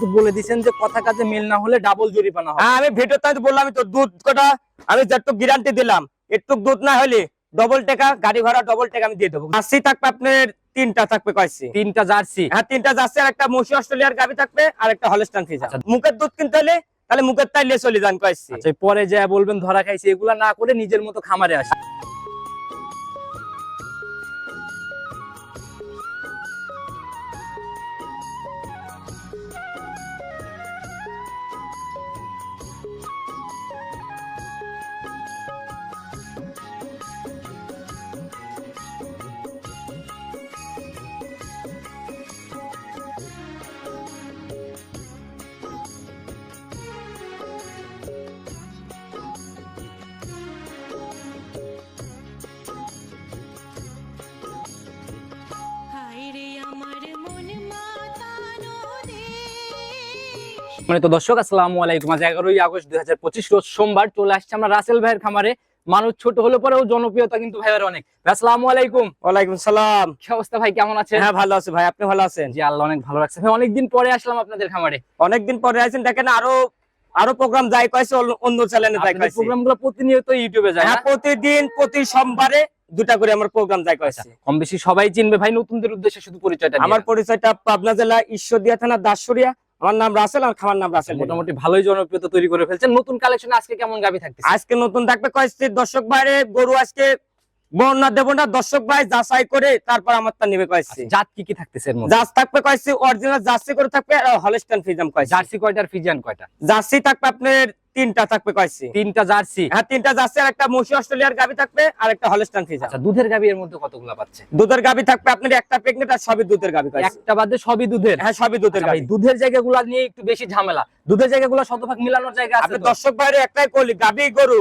কিন্তু বলে যে কথা কাজে মিল না হলে ডাবল জরিমানা হবে। হ্যাঁ আমি ভিডিওতে আমি বললাম তো দুধ কটা আমি যেটুক গ্যারান্টি দিলাম একটু দুধ না হলে ডবল টাকা গাড়ি ভাড়া ডবল টাকা আমি দিয়ে দেবো। থাকবে আপনার তিনটা থাকবে কয়েছি। তিনটা জার্সি। হ্যাঁ তিনটা যাচ্ছে আর একটা মসি অস্ট্রেলিয়ার গাবি থাকবে আর একটা হলস্টান ফিজা আচ্ছা। মুখের দুধ কিনতে হলে তাহলে মুখের তাইলে চলে যান কয়েছি। আচ্ছা পরে যা বলবেন ধরা খাইছে এগুলা না করে নিজের মতো খামারে আসে। মানে তো দর্শক আসসালামু আলাইকুম। আজ এগারোই আগস্ট দুই হাজার পঁচিশ রোজ সোমবার চলে আসছে আমরা রাসেল ভাইয়ের খামারে। মানুষ ছোট হলে পরেও জনপ্রিয়তা কিন্তু ভাইয়ের অনেক। আসসালামু আলাইকুম। ওয়ালাইকুম সালাম। কি অবস্থা ভাই কেমন আছেন? হ্যাঁ ভালো আছে ভাই আপনি ভালো আছেন? জি আল্লাহ অনেক ভালো রাখছে। ভাই অনেকদিন পরে আসলাম আপনাদের খামারে। অনেকদিন পরে আছেন দেখেন আরও আরও প্রোগ্রাম যাই কয়েছে অন্য চ্যানেলে যাই কয়েছে। প্রোগ্রামগুলো প্রতিনিয়ত ইউটিউবে যায় হ্যাঁ প্রতিদিন প্রতি সোমবারে দুটা করে আমার প্রোগ্রাম যাই কয়েছে। কম বেশি সবাই চিনবে ভাই নতুনদের উদ্দেশ্যে শুধু পরিচয়টা আমার পরিচয়টা পাবনা জেলা ঈশ্বরদিয়া থানা দাসুরিয়া আমার নাম রাসেল আর খামার নাম রাসেল। মোটামুটি ভালোই জনপ্রিয়তা তৈরি করে ফেলছেন। নতুন কালেকশন আজকে কেমন গাবি থাকছে আজকে নতুন থাকবে কয়েকটি দর্শক বাইরে। গরু আজকে বর্ণা দেব না দর্শক ভাই যাচাই করে তারপর আমার তা নিবে কয়েছে। জাত কি কি থাকতেছে জার্স থাকবে কয়েছে অরিজিনাল জার্সি করে থাকবে আর হলস্টান ফিজাম কয়েছে। জার্সি কয়টার ফিজিয়ান কয়টা? জার্সি থাকবে আপনার তিনটা থাকবে কয়েছে। তিনটা জার্সি? হ্যাঁ তিনটা জার্সি আর একটা মসি অস্ট্রেলিয়ার গাবি থাকবে আর একটা হলস্টান ফিজাম আচ্ছা দুধের গাবি এর মধ্যে কতগুলা পাচ্ছে? দুধের গাবি থাকবে আপনার একটা প্রেগনেন্ট আর সবই দুধের গাবি কয়েছে। একটা বাদে সবই দুধের? হ্যাঁ সবই দুধের আচ্ছা গাবি। দুধের জায়গাগুলো নিয়ে একটু বেশি ঝামেলা। দুধের জায়গাগুলো শতভাগ মিলানোর জায়গা আছে দর্শক বাইরে একটাই করলি গাবি গরু।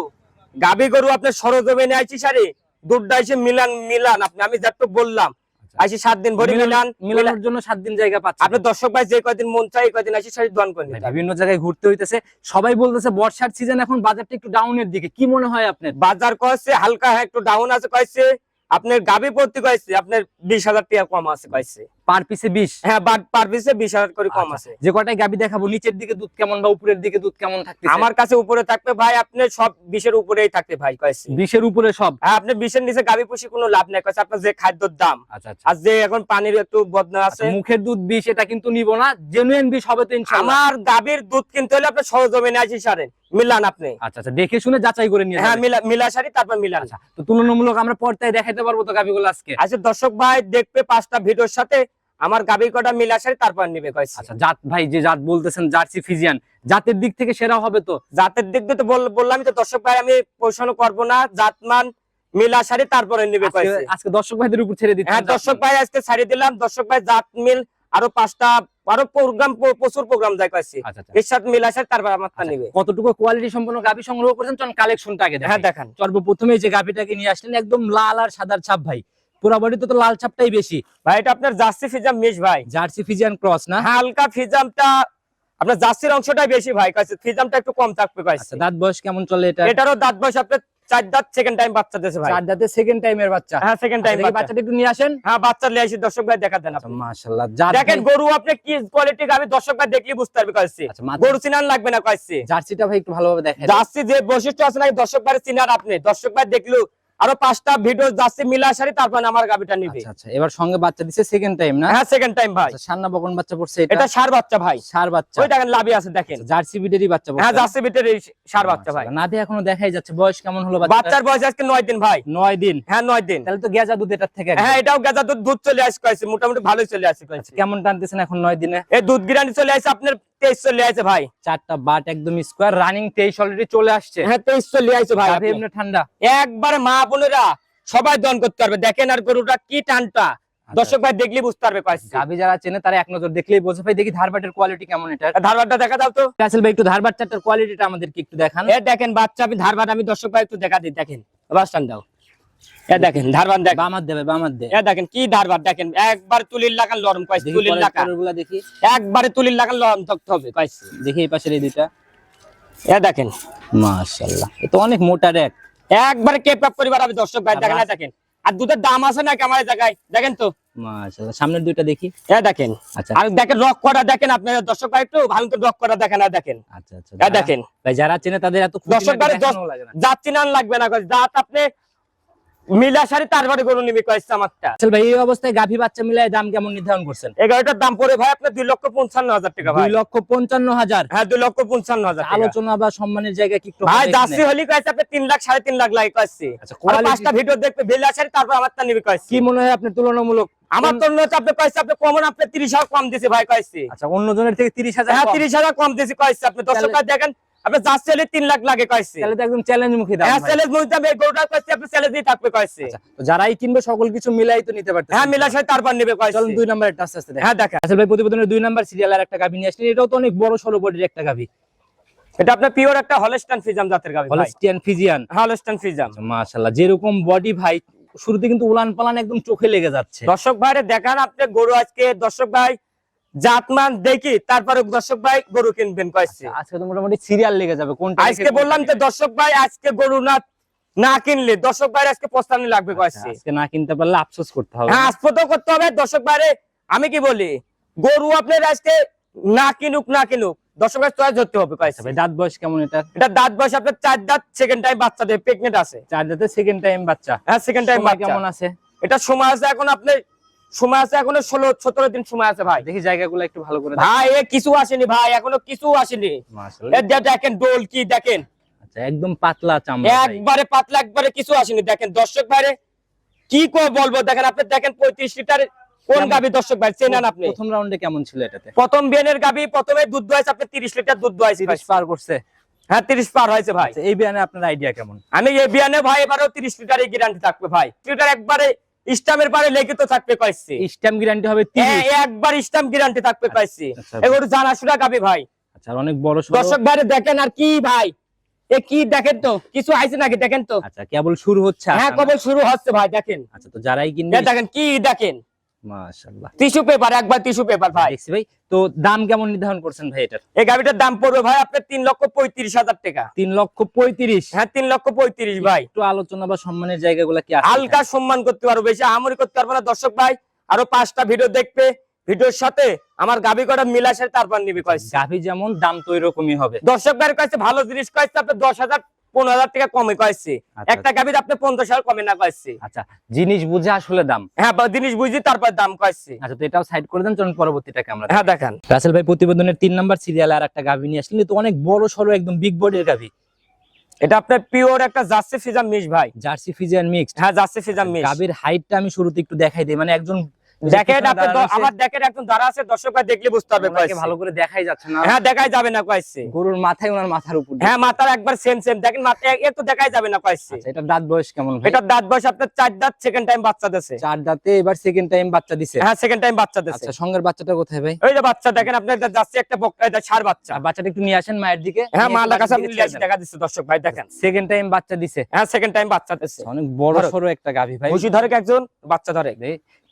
গাবি গরু আপনার সরজমিনে আইছি সারি দুধটা এসে মিলান মিলান আপনি আমি বললাম। আইসি সাত দিন ভরি মিলান মিলানোর জন্য সাত দিন জায়গা পাচ্ছে। আপনি দর্শক ভাই যে কয়দিন মন চাই কয়দিন আইসি সারি দোয়ান করেন বিভিন্ন জায়গায় ঘুরতে হইতেছে। সবাই বলতেছে বর্ষার সিজন এখন বাজারটা একটু ডাউনের দিকে। কি মনে হয় আপনার? বাজার কয়েছে হালকা হ্যাঁ একটু ডাউন আছে কয়েছে। আপনার গাবি প্রতি কয়েছে আপনার বিশ হাজার টাকা কম আছে কয়েছে। পার পিসে বিশ? হ্যাঁ পার পিসে বিশ হাজার করে কম আছে। যে কটাই গাবি দেখাবো? নিচের দিকে দুধ কেমন বা উপরের দিকে দুধ কেমন থাকতে আমার কাছে উপরে থাকবে ভাই আপনি সব বিশের উপরেই থাকবে ভাই কয়েছে উপরে সব? হ্যাঁ আপনি বিশের নিচে গাবি পুষি কোনো লাভ নাই কয়েছে আপনার যে খাদ্যর দাম। আচ্ছা আচ্ছা। আর যে এখন পানির একটু বদনা আছে। আচ্ছা, মুখের দুধ বিষ এটা কিন্তু নিব না। জেনুইন বিষ হবে তো ইনশাআল্লাহ। আমার গাভীর দুধ কিনতে হলে আপনার সরজমিনে আসি সারেন মিলান আপনি। আচ্ছা আচ্ছা দেখে শুনে যাচাই করে নিয়ে হ্যাঁ মিলা মিলা সারি তারপর মিলান। আচ্ছা তো তুলনামূলক আমরা পর্দায় দেখাতে পারব তো গাবিগুলো আজকে? আচ্ছা দর্শক ভাই দেখবে পাঁচটা ভিডিওর সাথে আমার গাভীর কটা মিলা সারি তারপর নিবে কয়েছে আচ্ছা জাত ভাই যে জাত বলতেছেন জার্সি ফিজিয়ান জাতের দিক থেকে সেরা হবে তো? জাতের দিক দিয়ে তো বল- বললামই তো দর্শক ভাই আমি পোষণ করব না জাতমান মিলা সারি তারপরে নিবে আজকে কয়েছে আজকে দর্শক ভাইদের উপর ছেড়ে দিচ্ছি। হ্যাঁ দর্শক ভাই আজকে দিলাম দর্শক ভাই জাত মিল আরও পাঁচটা আরও প্রোগ্রাম প্রচুর প্রোগ্রাম আচ্ছা আচ্ছা। এর সাথে মিলা সারি তারপর আমার তা নিবে। কতটুকু কোয়ালিটি সম্পন্ন গাবি সংগ্রহ করেছেন? চল কালেকশনটা আগে হ্যাঁ দেখান। সর্বপ্রথমে যে গাবিটাকে নিয়ে আসলেন একদম লাল আর সাদার ছাপ ভাই। পুরা বডিতে তো লাল ছাপটাই বেশি। ভাই এটা আপনার জার্সি ফিজাম মিস ভাই। জার্সি ফিজিয়ান ক্রস না? হালকা ফিজামটা আপনার জার্সির অংশটাই বেশি ভাই কাছে ফিজামটা একটু কম থাকবে আচ্ছা কাছে দাঁত বয়স কেমন চলে এটা? এটারও দাঁত বয়স আপনার চার দাঁত সেকেন্ড টাইম বাচ্চা দিয়েছে ভাই। চার দাঁতে সেকেন্ড টাইমের বাচ্চা। হ্যাঁ সেকেন্ড টাইম আচ্ছা, বাচ্চাটা একটু নিয়ে আসেন। হ্যাঁ বাচ্চা লিয়ে আসি দর্শক ভাই দেখা দেন আপনি। মাশাআল্লাহ দেখেন গরু আপনি কি কোয়ালিটি আমি দর্শক ভাই দেখলে বুঝতে পারবে আচ্ছা গরু চিনান লাগবে না কাছে। জার্সিটা ভাই একটু ভালোভাবে দেখেন। জার্সি যে বৈশিষ্ট্য আছে নাকি দর্শক ভাই চিনার আপনি? দর্শক ভাই দেখল আরও পাঁচটা ভিডিও জার্সি মিলা সারি তারপর আমার গাবিটা নিবে। আচ্ছা আচ্ছা এবার সঙ্গে বাচ্চা দিছে সেকেন্ড টাইম না? হ্যাঁ সেকেন্ড টাইম ভাই। আচ্ছা সান্না বকন বাচ্চা পড়ছে এটা? এটা সার বাচ্চা ভাই। সার বাচ্চা। ওই দেখেন লাভি আছে দেখেন। আচ্ছা, জার্সি বিডেরই বাচ্চা হ্যাঁ জার্সি বিটের এই সার বাচ্চা ভাই। না দিয়ে এখনও দেখাই যাচ্ছে বয়স কেমন হলো বাচ্চাটার? বাচ্চার বয়স আজকে নয় দিন ভাই। নয় দিন? হ্যাঁ নয় দিন। তাহলে তো গেজা দুধ এটার থেকে হ্যাঁ এটাও গেজা দুধ দুধ চলে আসে কয়েছে মোটামুটি ভালোই চলে আসে কয়েছে। কেমন টানতেছেন এখন নয় দিনে? এই দুধ গিরানি চলে আসে আপনার তেইশ চলে আসে ভাই। চারটা বাট একদম স্কোয়ার রানিং তেইশ অলরেডি চলে আসছে। হ্যাঁ তেইশ চলে আসে ভাই। এমনি ঠান্ডা। একবারে মা বোনেরা সবাই দন করতে পারবে। দেখেন আর গরুটা কি টানটা। দর্শক ভাই দেখলে বুঝতে পারবে গাভী যারা চেনে তারা এক নজর দেখলেই বোঝে। ভাই দেখি ধারবাটের কোয়ালিটি কেমন এটা ধারবারটা দেখা দাও তো। রাসেল ভাই একটু ধারবাট চারটার কোয়ালিটিটা আমাদেরকে একটু দেখান। দেখেন বাচ্চা আমি ধারবার আমি দর্শক ভাই একটু দেখা দিই। দেখেন বাসটান দাও। এ দেখেন ধারবার দেখেন। বামার দেবে বামার দে। এ দেখেন কি ধারবার দেখেন একবার তুলির লাগান লরম কয়েছে তুলির লাগান। পরেরগুলা দেখি। একবারে তুলির লাগান লরম থাকতে হবে কয়েছে দেখি এই পাশের এই দুইটা। এ দেখেন। মাশাআল্লাহ এ অনেক মোটা রেক একবারে কেপ পরিবার আমি দর্শক ভাই দেখেন দেখেন। আর দুধের দাম আছে না আমার জায়গায়? দেখেন তো। মাশাআল্লাহ সামনের দুইটা দেখি। হ্যাঁ দেখেন। আচ্ছা। আর দেখেন রক করা দেখেন আপনার দর্শক ভাই একটু ভালো করে রক করা দেখেন আর দেখেন। আচ্ছা আচ্ছা দেখেন। ভাই যারা চেনে তাদের এত দর্শক দেখানোও লাগে না। লাগবে না জাত আপনি মিলা সারি তারপরে গরু নিবি কয়েছে আমারটা আসল ভাই এই অবস্থায় গাভী বাচ্চা মিলাই দাম কেমন নির্ধারণ করছেন? এগারোটার দাম পড়ে ভাই আপনার দুই লক্ষ পঞ্চান্ন হাজার টাকা ভাই। দুই লক্ষ পঞ্চান্ন হাজার? হ্যাঁ দুই লক্ষ পঞ্চান্ন হাজার আলোচনা বা সম্মানের জায়গা কি ভাই দাসি হলি কয়েছে আপনি তিন লাখ সাড়ে তিন লাখ লাগে কয়েছে। আচ্ছা, পাঁচটা ভিডিও দেখবে বিলা সারি তারপর আমারটা নিবি কয়েছে। কি মনে হয় আপনার তুলনামূলক? আমার তো আপনি কয়েছে আপনি কমন আপনি তিরিশ হাজার কম দিছে ভাই কয়েছে। আচ্ছা অন্য জনের থেকে তিরিশ হাজার হ্যাঁ। তিরিশ হাজার কম দিয়েছি কয়েছে। আপনি দর্শক তাহলে- দেখেন আপনি যাচ্ছে হলে তিন লাখ লাগে কয়েছে তাহলে তো একদম চ্যালেঞ্জ মুখী দাম হ্যাঁ গরুটা কয়েছে আপনি চ্যালেঞ্জ দিয়ে থাকবে কয়েছে আচ্ছা, তো যারাই কিনবে সকল কিছু মিলাই তো নিতে পারতেছে হ্যাঁ মিলা সারি তারপর নেবে কয়েছে চলুন দুই নাম্বার একটা আস্তে আস্তে হ্যাঁ আসল ভাই প্রতিবেদনের দুই নাম্বার সিরিয়াল আর একটা গাভী নিয়ে আসলেন। এটাও তো অনেক বড় সড়ো বডির একটা গাভী। এটা আপনার পিওর একটা হলস্টান ফিজাম জাতের গাবি ভাই। হলস্টিয়ান ফিজিয়ান হলস্টান ফিজাম মাশাআল্লাহ যেরকম বডি ভাই শুরুতে কিন্তু উলান পালান একদম চোখে লেগে যাচ্ছে। দর্শক ভাইরে দেখান আপনি গরু আজকে দর্শক ভাই জাতমান দেখি তারপরে দর্শক ভাই গরু কিনবেন কয়েছে আজকে তো মোটামুটি সিরিয়াল লেগে যাবে কোনটা আজকে বললাম তো দর্শক ভাই আজকে গরু না না কিনলে দর্শক ভাই আজকে প্রস্তাবনি লাগবে আচ্ছা, কয়েছে আজকে না কিনতে পারলে আফসোস করতে হবে। হ্যাঁ আসপত করতে হবে। দর্শক ভাইরে আমি কি বলি গরু আপনার আজকে না কিনুক না কিনুক দর্শক ভাই চয়েস ধরতে হবে কয়েছে আচ্ছা ভাই দাঁত বয়স কেমন এটা এটা দাঁত বয়স আপনার চার দাঁত সেকেন্ড টাইম বাচ্চা দেবে প্রেগনেন্ট আছে। চার দাঁতে সেকেন্ড টাইম বাচ্চা। হ্যাঁ সেকেন্ড টাইম কেমন আছে? এটা সময় আছে এখন আপনি সময় আছে এখনও ষোলো সতেরো দিন সময় আছে ভাই। দেখি জায়গাগুলো একটু ভালো করে ভাই এ কিছু আসেনি ভাই এখনও কিছু আসেনি। দেখেন ডোল কি দেখেন? আচ্ছা একদম পাতলা চামড়া একবারে পাতলা একবারে কিছু আসেনি। দেখেন দর্শক ভাইরে কি কো বলব? দেখেন আপনি দেখেন পঁয়ত্রিশ লিটার কোন গাবি দর্শক ভাই চেনেন আপনি? প্রথম রাউন্ডে কেমন ছিল এটাতে? প্রথম বিয়ানের গাবি প্রথমে দুধ দোয়াইছে আপনি তিরিশ লিটার দুধ দোয়াইছে তিরিশ পার করছে। হ্যাঁ তিরিশ পার হয়েছে ভাই। আচ্ছা, এই বিয়ানে আপনার আইডিয়া কেমন? আমি এই বিয়ানে ভাই এবারও তিরিশ লিটারের গ্যারান্টি থাকবে ভাই। লিটার একবারে স্টামের পারে তো থাকবে কয়েছে স্ট্যাম্প গ্যারান্টি হবে একবার স্টাম্প গ্যারান্টি থাকতে কয়েছে এগুলো জানাশুরা গাবি ভাই। আচ্ছা অনেক বড় দর্শক ভাই দেখেন আর কি ভাই। এ কি দেখেন তো? কিছু আইসে নাকি দেখেন তো? আচ্ছা কেবল শুরু হচ্ছে হ্যাঁ শুরু হচ্ছে ভাই দেখেন। আচ্ছা তো যারাই কিনবে দেখেন কি দেখেন। মাশাআল্লাহ। টিস্যু পেপার একবার টিস্যু পেপার ভাই। দেখছি ভাই। তো দাম কেমন নির্ধারণ করছেন ভাই এটার? এই গাড়িটার দাম পড়বে ভাই আপনার তিন লক্ষ পঁয়ত্রিশ হাজার টাকা। তিন লক্ষ পঁয়ত্রিশ? হ্যাঁ তিন লক্ষ পঁয়ত্রিশ ভাই। একটু আলোচনা বা সম্মানের জায়গাগুলো কি হালকা সম্মান করতে পারব বেশি আমরি করতে পারব না। দর্শক ভাই আরও পাঁচটা ভিডিও দেখবে। ভিডিওর সাথে আমার গাবি কটা মিলাসে তারপর নিবি কয়েছে গাভী যেমন দাম তো এরকমই হবে। দর্শক ভাইয়ের কাছে ভালো জিনিস কয়েছে আপনার দশ হাজার পনেরো হাজার টাকা কমে কয়েছে। আচ্ছা, একটা আপনি পঞ্চাশ হাজার কমে না কয়েছে। আচ্ছা জিনিস বুঝে আসলে দাম? হ্যাঁ জিনিস বুঝি তারপর দাম কয়েছে। আচ্ছা তো এটাও সাইড করে দেন চলুন পরবর্তীটাকে আমরা হ্যাঁ দেখেন। রাসেল ভাই প্রতিবেদনের তিন নাম্বার সিরিয়াল আর একটা গাভী নিয়ে আসলেন। তো অনেক বড় সড়ো একদম বিগ বডির গাভী। এটা আপনার পিওর একটা জার্সি ভাই। জার্সি হ্যাঁ জার্সি গাভীর হাইটটা আমি শুরুতে একটু দেখাই দিই। মানে একজন দেখেন আপনি আমার দেখেন একজন দাঁড়া আছে দর্শক ভাই দেখলে বুঝতে পারবে ভালো করে দেখাই যাচ্ছে না। হ্যাঁ দেখাই যাবে না কয়েছে। গরুর মাথায় ওনার মাথার উপর হ্যাঁ মাথার একবার সেম সেম দেখেন মাথায় একটু দেখাই যাবে না কয়েছে। আচ্ছা এটা দাঁত বয়স কেমন এটা দাঁত বয়স আপনার চার দাঁত সেকেন্ড টাইম বাচ্চা দিছে। চার দাঁতে এবার সেকেন্ড টাইম বাচ্চা দিছে। হ্যাঁ সেকেন্ড টাইম বাচ্চা দিছে। আচ্ছা সঙ্গের বাচ্চাটা কোথায় ভাই? ওই যে বাচ্চা দেখেন আপনার যাচ্ছে একটা এটা সার বাচ্চা। বাচ্চাটা একটু নিয়ে আসেন মায়ের দিকে। হ্যাঁ মা কাছে আপনি লিয়ে এসে দেখা দিচ্ছে দর্শক ভাই দেখেন। সেকেন্ড টাইম বাচ্চা দিছে। হ্যাঁ সেকেন্ড টাইম বাচ্চা দিছে। অনেক বড়। সড়ো একটা গাভী ভাই। ধরে একজন? বাচ্চা ধরে।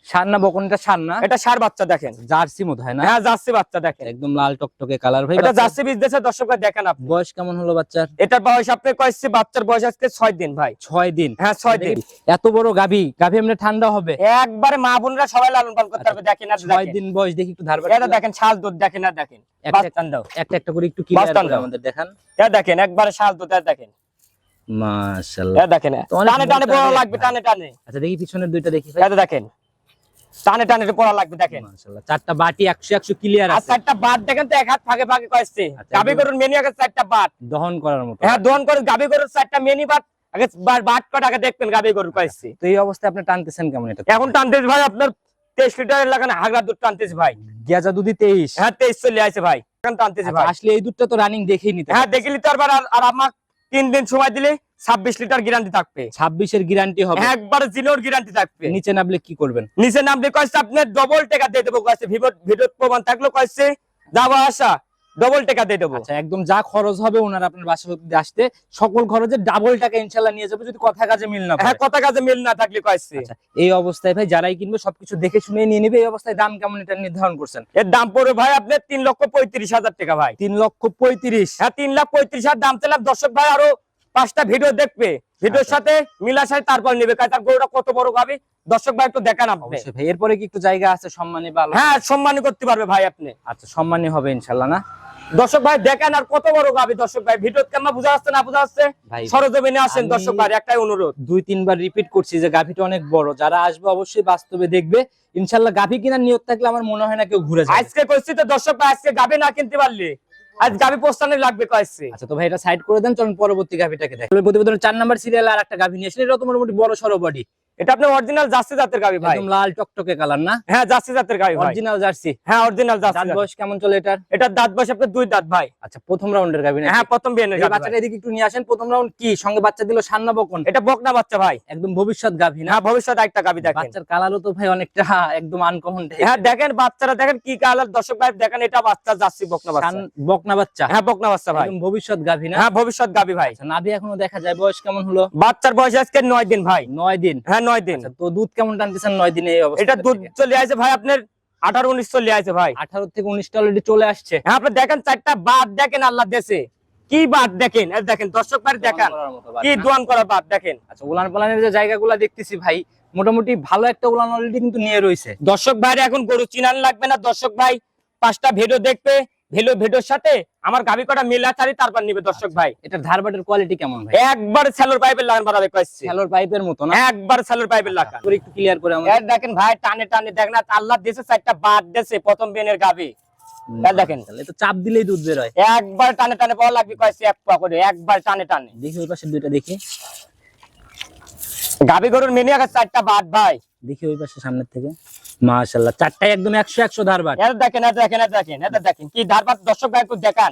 সান্না বকনটা সান্না এটা সার বাচ্চা দেখেন। জার্সি মত হয় না? হ্যাঁ জার্সি বাচ্চা দেখেন। একদম লাল টকটকে কালার। ভাই এটা জার্সি বীজ দিয়েছে দর্শক ভাই দেখেন আপনি। বয়স কেমন হলো বাচ্চার? এটার বয়স আপনি কয়েছে বাচ্চার বয়স আজকে ছয় দিন ভাই। ছয় দিন? হ্যাঁ ছয় দিন। এত বড় গাভী গাভী এমনি ঠান্ডা হবে? একবারে মা বোনরা সবাই লালন পালন করতে পারবে দেখেন আর ছয় দেখেন। দিন বয়স দেখি একটু ধারবার এটা দেখেন শাল দুধ দেখেন আর দেখেন। একটা- দাও। একটা একটা করে একটু ক্লিয়ার করে আমাদের দেখান। এটা দেখেন একবারে শাল দুধ আর দেখেন। মাশাআল্লাহ। এটা দেখেন টানে টানে রে লাগবে। টানে টানে। আচ্ছা দেখি পিছনের দুইটা দেখি ভাই। এটা দেখেন। টানে টানে পড়া লাগবে দেখেন। চারটা বাটি 100 100 ক্লিয়ার আছে। চারটা বাদ দেখেন তো এক হাত ফাঁকে ফাঁকে কয়েছে। আচ্ছা, গাবি মেনি আগে চারটা বাদ দহন করার মতো। হ্যাঁ করে গাবি গরুর চারটা মেনি বাদ আগে বা- কটা আগে দেখবেন গাবি গরুর কয়েছে। তো এই অবস্থায় আপনি টানতেছেন কেমন এটা? এখন টানতেছ ভাই আপনার তেইশ লিটারের লাগানো হাগড়া দুধ টানতেছি ভাই। গেজা 23 হ্যাঁ তেইশ চলে আছে ভাই এখন টানতেছি আচ্ছা, ভাই। আসলে এই দুধটা তো রানিং দেখেই নিতে হ্যাঁ দেখিলি তো আর আর আমার তিন দিন সময় দিলে ছাব্বিশ লিটার গ্যারান্টি থাকবে। 26 এর গ্যারান্টি হবে। একবার জিনোর গ্যারান্টি থাকবে। নিচে নামলে কি করবেন? নিচে নামলে কয়েছে আপনার ডবল টাকা দিয়ে দেবো কয়েছে ভিডিও প্রমাণ থাকল কয়েছে যাওয়া আসা। ডবল টাকা দিয়ে দেবো। আচ্ছা একদম যা খরচ হবে ওনার আপনার বাসা অব্দি আসতে। সকল খরচে ডাবল টাকা ইনশাআল্লাহ নিয়ে যাবে যদি কথা কাজে মিল না হ্যাঁ কথা কাজে মিল না থাকলে কয়েছে। আচ্ছা এই অবস্থায় ভাই যারাই কিনবে সবকিছু দেখে শুনে নিয়ে নিবে এই অবস্থায় দাম কেমন এটা নির্ধারণ করছেন? এর দাম পড়বে ভাই আপনার তিন লক্ষ পঁয়ত্রিশ হাজার টাকা ভাই। তিন লক্ষ পঁয়ত্রিশ? হ্যাঁ তিন লাখ পঁয়ত্রিশ হাজার দাম চাইলাম দর্শক ভাই আরও পাঁচটা ভিডিও দেখবে। ভিডিওর আচ্ছা। সাথে সাথে তারপর নেবে তার গরুটা কত বড় গাবি। দর্শক ভাই একটু দেখান আপনি। এরপরে কি একটু জায়গা আছে সম্মানী বা হ্যাঁ সম্মানী করতে পারবে ভাই আপনি। আচ্ছা সম্মানী হবে ইনশাল্লাহ না? দর্শক ভাই দেখেন আর কত বড় গাবি দর্শক ভাই। ভিডিও কেমন বুঝা যাচ্ছে না বুঝা যাচ্ছে? সরজমিনে আসেন দর্শক ভাই একটাই অনুরোধ। দুই তিনবার রিপিট করছি যে গাভিটা অনেক বড়। যারা আসবে অবশ্যই বাস্তবে দেখবে। ইনশাল্লাহ গাভি কিনার নিয়ত থাকলে আমার মনে হয় না কেউ ঘুরে যাবে। আজকে কইছি তো দর্শক ভাই আজকে গাবি না কিনতে পারলে আজ গাবি পোস্টানে লাগবে কয়েছে আচ্ছা তো ভাই এটা সাইড করে দেন চলুন পরবর্তী গাভিটাকে দেখ। প্রতিবেদনের চার নাম্বার সিরিয়াল আর একটা গাভি নিয়ে আসলে এটা তো মোটামুটি বড় সরো বডি এটা আপনি অরিজিনাল জার্সি জাতের গাবি ভাই। একদম লাল টকটকে কালার না? হ্যাঁ জার্সি জাতের গাবি ভাই। Original jersey. হ্যাঁ অরিজিনাল জার্সি দাঁত বয়স কেমন চলে এটার? এটা দাঁত বয়স আপনার দুই দাঁত ভাই। আচ্ছা প্রথম রাউন্ডের গাভি না হ্যাঁ প্রথম বিয়ানের গাবি বাচ্চাটা এদিকে একটু নিয়ে আসেন। প্রথম রাউন্ড কি? সঙ্গে বাচ্চা দিল সান্না বকন। এটা বকনা বাচ্চা ভাই। একদম ভবিষ্যৎ গাভি না? হ্যাঁ ভবিষ্যৎ একটা গাবি দেখেন। বাচ্চার কালারও তো ভাই অনেকটা একদম আনকমন হ্যাঁ দেখেন বাচ্চারা দেখেন কি কালার দর্শক ভাই দেখেন এটা বাচ্চা জার্সি বকনা বাচ্চা। বকনা বাচ্চা। হ্যাঁ বকনা বাচ্চা ভাই। একদম ভবিষ্যৎ গাভি না? হ্যাঁ ভবিষ্যৎ গাবি ভাই। আচ্ছা নাভি এখনও দেখা যায়। বয়স কেমন হলো? বাচ্চার বয়স আজকে নয় দিন ভাই। নয় দিন। হ্যাঁ নয় দিন। আচ্ছা, তো দুধ কেমন টানতেছেন নয় দিনে এই অবস্থা এটা দুধ চলে আসে ভাই আপনার আঠারো উনিশ চলে আসে ভাই। আঠারো থেকে উনিশটা অলরেডি চলে আসছে। হ্যাঁ আপনি দেখেন চারটা বাদ দেখেন আল্লাহ দেশে। কি বাদ দেখেন? দেখেন দর্শক ভাই দেখেন। কি দোয়ান করার বাদ দেখেন। আচ্ছা উলান পালানের যে জায়গাগুলো দেখতেছি ভাই মোটামুটি ভালো একটা উলান অলরেডি কিন্তু নিয়ে রয়েছে। দর্শক ভাইরা এখন গরু চিনান লাগবে না। দর্শক ভাই পাঁচটা ভিডিও দেখবে। সাথে আমার গাবি কটা তারপর নিবে দর্শক ভাই। এটা ধারবাটের কোয়ালিটি কেমন ভাই? একবার স্যালোর পাইপের লাগান বাড়াবে খেলোর পাইপের মতো না? একবার স্যালোর পাইপের লাগান। তোর একটু ক্লিয়ার করে এর দেখেন ভাই টানে টানে দেখেন না আল্লাহ দেশে চারটা বাদ দেশে প্রথম বেনের গাবি দেখেন। তাহলে তো চাপ দিলেই দুধ বের হয়। একবার টানে টানে পাওয়া লাগবে কয়েছে এক পা করে একবার টানে টানে। দেখি ওই পাশে দুইটা দেখি। গাবি গরুর মেনে চারটা বাদ ভাই। দেখি ওই পাশে সামনের থেকে। মাশাল্লাহ চারটায় একদম একশো একশো ধারবাট এর দেখেন এর দেখেন এর দেখেন এর দেখেন কি দর্শক ভাই একটু দেখান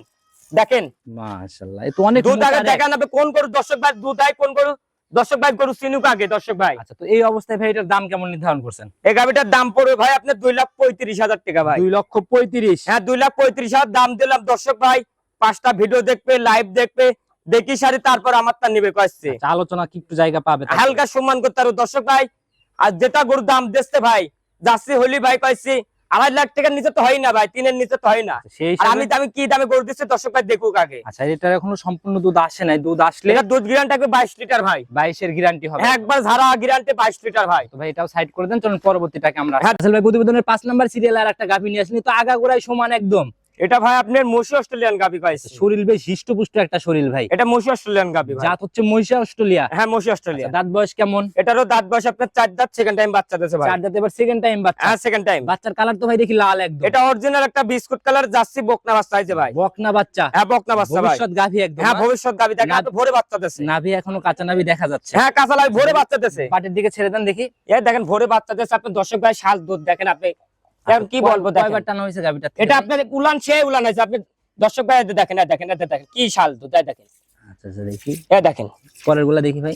দেখেন। মাশাল্লাহ এ তো অনেক দুধ আগে দেখান আপনি কোন গরু দর্শক ভাই দুধ হয় কোন গরু দর্শক ভাই গরু চিনুক আগে দর্শক ভাই। আচ্ছা তো এই অবস্থায় ভাই এটার দাম কেমন নির্ধারণ করছেন? এই গাবিটার দাম পড়বে ভাই আপনার দুই লাখ পঁয়ত্রিশ হাজার টাকা ভাই। দুই লক্ষ পঁয়ত্রিশ। হ্যাঁ দুই লাখ পঁয়ত্রিশ হাজার দাম দিলাম দর্শক ভাই। পাঁচটা ভিডিও দেখবে লাইভ দেখবে দেখি সারি তারপর আমার তা নিবে কয়েছে। আচ্ছা, আলোচনা কি একটু জায়গা পাবে হালকা সম্মান করতে পারো দর্শক ভাই। আর যেটা গরুর দাম দেখতে ভাই যাচ্ছি হলি ভাই কয়েছি আড়াই লাখ টাকার নিচে তো হয় না ভাই তিনের নিচে তো হয় না। আমি দামি কি দামে গরু দিচ্ছি দর্শক ভাই দেখুক আগে। আচ্ছা এটার এখনও সম্পূর্ণ দুধ আসে নাই। দুধ আসলে দুধ গিরানটাকে থাকবে বাইশ লিটার ভাই। বাইশের গ্যারান্টি হবে। একবার ঝাড়া গ্রান্টে বাইশ লিটার ভাই। তো ভাই এটাও সাইড করে দেন চলুন পরবর্তীটাকে আমরা হ্যাঁ। ভাই প্রতিবেদনের পাঁচ নাম্বার সিরিয়াল আর একটা গাভী নিয়ে আসেনি তো আগাগোড়াই সমান একদম। এটা ভাই আপনার মসি অস্ট্রেলিয়ান গাবি কয়েছে শরীর বেশ হিষ্টপুষ্ট একটা শরীর ভাই। এটা মসি অস্ট্রেলিয়ান গাবি জাত হচ্ছে মহিষা অস্ট্রেলিয়া। হ্যাঁ মসি অস্ট্রেলিয়া। দাঁত বয়স কেমন? এটারও দাঁত বয়স আপনার চার দাঁত সেকেন্ড টাইম বাচ্চা দিয়েছে ভাই। চার দাঁত এবার সেকেন্ড টাইম বাচ্চা। হ্যাঁ সেকেন্ড টাইম বাচ্চার কালার তো ভাই দেখি লাল একদম। এটা অরিজিনাল একটা বিস্কুট কালার জার্সি বকনা বাচ্চা হয়েছে ভাই। বকনা বাচ্চা। হ্যাঁ বকনা বাচ্চা ভাই। ভবিষ্যৎ গাভী একদম হ্যাঁ ভবিষ্যৎ গাবি দেখেন না- আপনি ভোরে বাচ্চা দিয়েছে। নাভি এখনও কাঁচা নাভি দেখা যাচ্ছে। হ্যাঁ কাঁচা লাগে ভোরে বাচ্চা দিয়েছে। পাটের দিকে ছেড়ে দেন দেখি। এই দেখেন ভোরে বাচ্চা দিয়েছে। আপনি দর্শক ভাই শাল দুধ দেখেন আপনি। এখন কি বলব কয়বার টানা হয়েছে গাভীটা এটা আপনার উলান সে উলান আছে আপনি দর্শক ভাই দেখেন দেখেন দেখেন কি শাল দুধ দেখেন। আচ্ছা আচ্ছা দেখি। এই দেখেন। পরেরগুলা দেখি ভাই।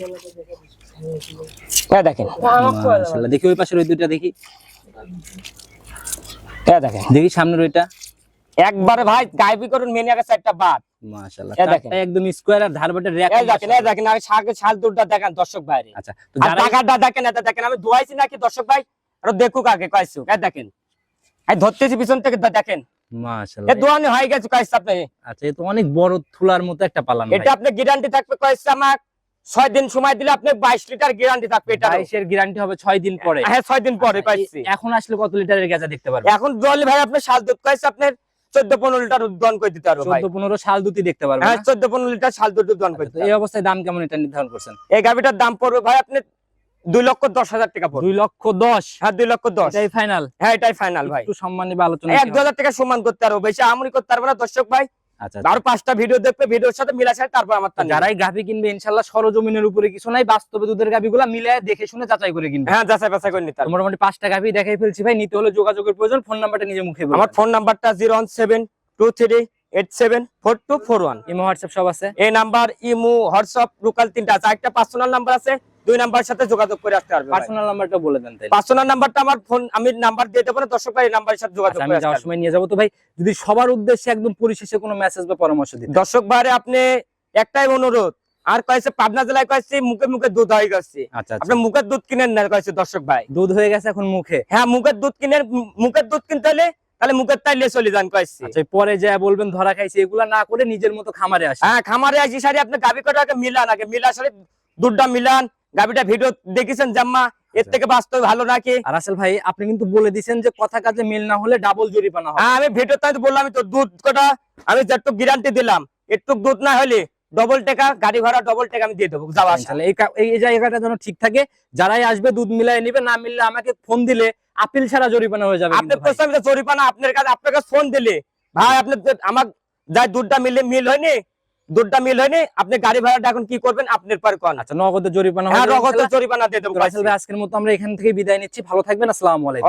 এই দেখেন। মাশাআল্লাহ দেখি ওই পাশের ওই দুইটা দেখি। এই দেখেন। দেখি সামনের ওইটা। একবারে ভাই গাইবি করুন মেনে গেছে একটা বাদ। মাশাআল্লাহ। একদম স্কোয়ার আর ধারবাটের র্যাক এই দেখেন এই দেখেন শাল দুধটা দেখেন দর্শক ভাইরে। আচ্ছা তো যারা টাকাটা দেখেন এটা দেখেন আমি ধোয়াইছি নাকি দর্শক ভাই? আর দেখুক আগে এই দেখেন। এই ধরতেছি পিছন থেকে দেখেন। মাশাআল্লাহ। হয়ে গেছে কয়েছে আপনি আচ্ছা এ তো অনেক বড় থুলার মতো একটা পালান এটা আপনি গ্যারান্টি থাকবে কয়েছে আমার ছয় দিন সময় দিলে আপনি বাইশ লিটার গ্যারান্টি থাকবে এটা বাইশের গ্যারান্টি হবে ছয় দিন পরে। হ্যাঁ ছয় দিন পরে এখন আসলে কত লিটারের দেখতে এখন জল ভাই আপনি দুধ কয়েছে আপনার চোদ্দ পনেরো লিটার উদ্যান করে দিতে পারব চোদ্দ পনেরো সাল দুটি দেখতে পারব হ্যাঁ চোদ্দ পনেরো লিটার উদ্যান করে আচ্ছা, এই অবস্থায় দাম কেমন এটা নির্ধারণ করছেন? এই গাভিটার দাম পড়বে ভাই আপনি দুই লক্ষ দশ হাজার টাকা দুই লক্ষ দশ? হ্যাঁ দুই লক্ষ দশ। এটাই ফাইনাল হ্যাঁ এটাই ফাইনাল ভাই। একটু সম্মানী বা আলোচনা এক হাজার টাকা সমান করতে পারব বেশি আমরি করতে পারব না দর্শক ভাই। আচ্ছা আরও পাঁচটা ভিডিও দেখবে ভিডিওর সাথে মিলা সাথে তারপর আমার তো তা নিবে। যারাই গাভি কিনবে ইনশাল্লাহ সরজমিনের উপরে কিছু নাই বাস্তবে দুধের গাভিগুলা মিলে দেখে শুনে যাচাই করে কিনবে। হ্যাঁ যাচাই বাছাই করে নিতে মোটামুটি পাঁচটা গাভি দেখাই ফেলছি ভাই নিতে হলে যোগাযোগের প্রয়োজন ফোন নাম্বারটা নিজে মুখে আমার ফোন নাম্বারটা zero one seven two three eight seven four two four one imo WhatsApp সব আছে। এই নাম্বার ইমু হোয়াটসঅ্যাপ লোকাল তিনটা আছে। একটা পার্সোনাল নাম্বার আছে দুই নাম্বার সাথে যোগাযোগ করে আসতে পারবে পার্সোনাল নাম্বারটা বলে দেন তাই পার্সোনাল নাম্বারটা আমার ফোন আমি নাম্বার দেবো দর্শক ভাই নাম্বারের সাথে যোগাযোগ আচ্ছা, করে যাওয়ার সময় নিয়ে যাব তো ভাই যদি সবার উদ্দেশ্যে একদম পরিশেষে কোনো মেসেজ বা পরামর্শ দিতে। দর্শক ভাইরে আপনি একটাই অনুরোধ আর কয়েছে পাবনা জেলায় কয়েছে মুখে মুখে দুধ হয়ে গেছে আচ্ছা আচ্ছা। আপনি মুখের দুধ কিনেন না কয়েছে দর্শক ভাই। দুধ হয়ে গেছে এখন মুখে। হ্যাঁ মুখের দুধ কিনেন মুখের দুধ কিনতে হলে তাহলে মুখের তাইলে চলে যান কয়েছি। পরে যা বলবেন ধরা খাইছে এগুলা না করে নিজের মতো খামারে আসে হ্যাঁ খামারে আসি সারি আপনি গাভি কটাকে মিলান আগে মিলা সারি দুধটা মিলান গাভিটা ভিডিও দেখেছেন জাম্মা? এর থেকে বাস্তব ভালো নাকি? রাসেল ভাই আপনি কিন্তু বলে দিছেন যে কথা কাজে মিল না হলে ডাবল জরিমানা হ্যাঁ আমি ভিডিওতে তো বললাম তো দুধ কটা আমি যেটুক গ্যারান্টি দিলাম একটু দুধ না হলে ডবল টাকা গাড়ি ভাড়া ডবল টাকা আমি দিয়ে দেবো যাওয়া আসা। তাহলে এই জায়গাটা যেন ঠিক থাকে যারাই আসবে দুধ মিলাই নিবে না মিললে আমাকে ফোন দিলে আপিল ছাড়া জরিমানা হয়ে যাবে আপনি জরিপানা আপনার কাছে আপনার কাছে ফোন দিলে। ভাই আপনি আমার যাই দুধটা মিলে মিল হয়নি দুধটা মিল হয়নি আপনি গাড়ি ভাড়াটা এখন কি করবেন আপনার পর কোন আচ্ছা নগদ জরিমানা হ্যাঁ নগদ জরিমানা দিয়ে দেবো আজকের মতো আমরা এখান থেকে বিদায় নিচ্ছি। ভালো থাকবেন আসসালামু আলাইকুম।